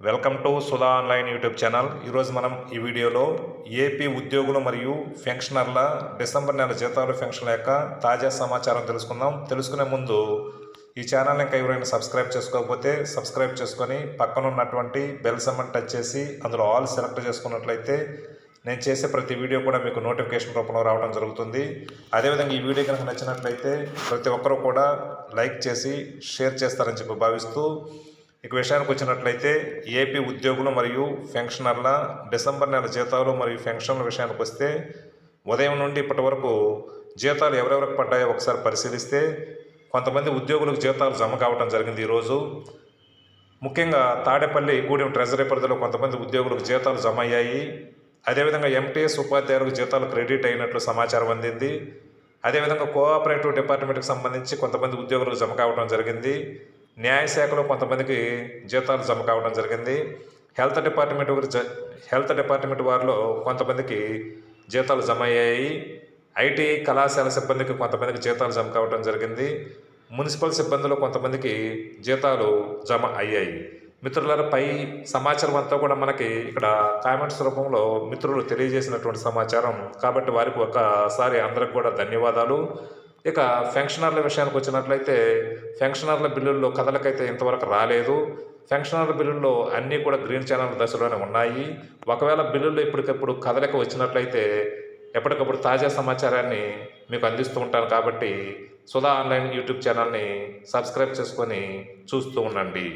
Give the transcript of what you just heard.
Welcome to Sudha online YouTube channel. ఈరోజు మనం ఈ వీడియోలో ఏపీ ఉద్యోగులు మరియు పెన్షనర్ల డిసెంబర్ నెల జీతాలు పెన్షన్ల యొక్క తాజా సమాచారం తెలుసుకుందాం. తెలుసుకునే ముందు ఈ ఛానల్ని ఇంకా ఎవరైనా సబ్స్క్రైబ్ చేసుకోకపోతే సబ్స్క్రైబ్ చేసుకొని పక్కన ఉన్నటువంటి బెల్ సమ్మని టచ్ చేసి అందులో ఆల్ సెలెక్ట్ చేసుకున్నట్లయితే నేను చేసే ప్రతి వీడియో కూడా మీకు నోటిఫికేషన్ రూపంలో రావడం జరుగుతుంది. అదేవిధంగా ఈ వీడియో కనుక నచ్చినట్లయితే ప్రతి ఒక్కరూ కూడా లైక్ చేసి షేర్ చేస్తారని చెప్పి భావిస్తూ ఇక విషయానికి వచ్చినట్లయితే ఏపీ ఉద్యోగులు మరియు పెన్షనర్ల డిసెంబర్ నెల జీతాలు మరియు పెన్షన్ల విషయానికి వస్తే ఉదయం నుండి ఇప్పటి వరకు జీతాలు ఎవరెవరికి పడ్డాయో ఒకసారి పరిశీలిస్తే కొంతమంది ఉద్యోగులకు జీతాలు జమ కావడం జరిగింది ఈరోజు. ముఖ్యంగా తాడేపల్లి గూడెం ట్రెజరీ పరిధిలో కొంతమంది ఉద్యోగులకు జీతాలు జమ అయ్యాయి. అదేవిధంగా ఎంటీఎస్ ఉపాధ్యాయులకు జీతాలు క్రెడిట్ అయినట్లు సమాచారం అందింది. అదేవిధంగా కోఆపరేటివ్ డిపార్ట్మెంట్కి సంబంధించి కొంతమంది ఉద్యోగులకు జమ కావడం జరిగింది. న్యాయశాఖలో కొంతమందికి జీతాలు జమ కావడం జరిగింది. హెల్త్ డిపార్ట్మెంట్ హెల్త్ డిపార్ట్మెంట్ వారిలో కొంతమందికి జీతాలు జమ అయ్యాయి. ఐటీ కళాశాల సిబ్బందికి కొంతమందికి జీతాలు జమ కావడం జరిగింది. మున్సిపల్ సిబ్బందిలో కొంతమందికి జీతాలు జమ అయ్యాయి. మిత్రుల పై సమాచారం అంతా కూడా మనకి ఇక్కడ కామెంట్స్ రూపంలో మిత్రులు తెలియజేసినటువంటి సమాచారం. కాబట్టి వారికి ఒకసారి అందరికి కూడా ధన్యవాదాలు. ఇక పెన్షనర్ల విషయానికి వచ్చినట్లయితే పెన్షనర్ల బిల్లుల్లో కథలకైతే ఇంతవరకు రాలేదు. పెన్షనర్ల బిల్లుల్లో అన్నీ కూడా గ్రీన్ ఛానల్ దశలోనే ఉన్నాయి. ఒకవేళ బిల్లుల్లో ఇప్పటికప్పుడు కథలక వచ్చినట్లయితే ఎప్పటికప్పుడు తాజా సమాచారాన్ని మీకు అందిస్తూ ఉంటాను కాబట్టి సుధా ఆన్లైన్ యూట్యూబ్ ఛానల్ని సబ్స్క్రైబ్ చేసుకొని చూస్తూ ఉండండి.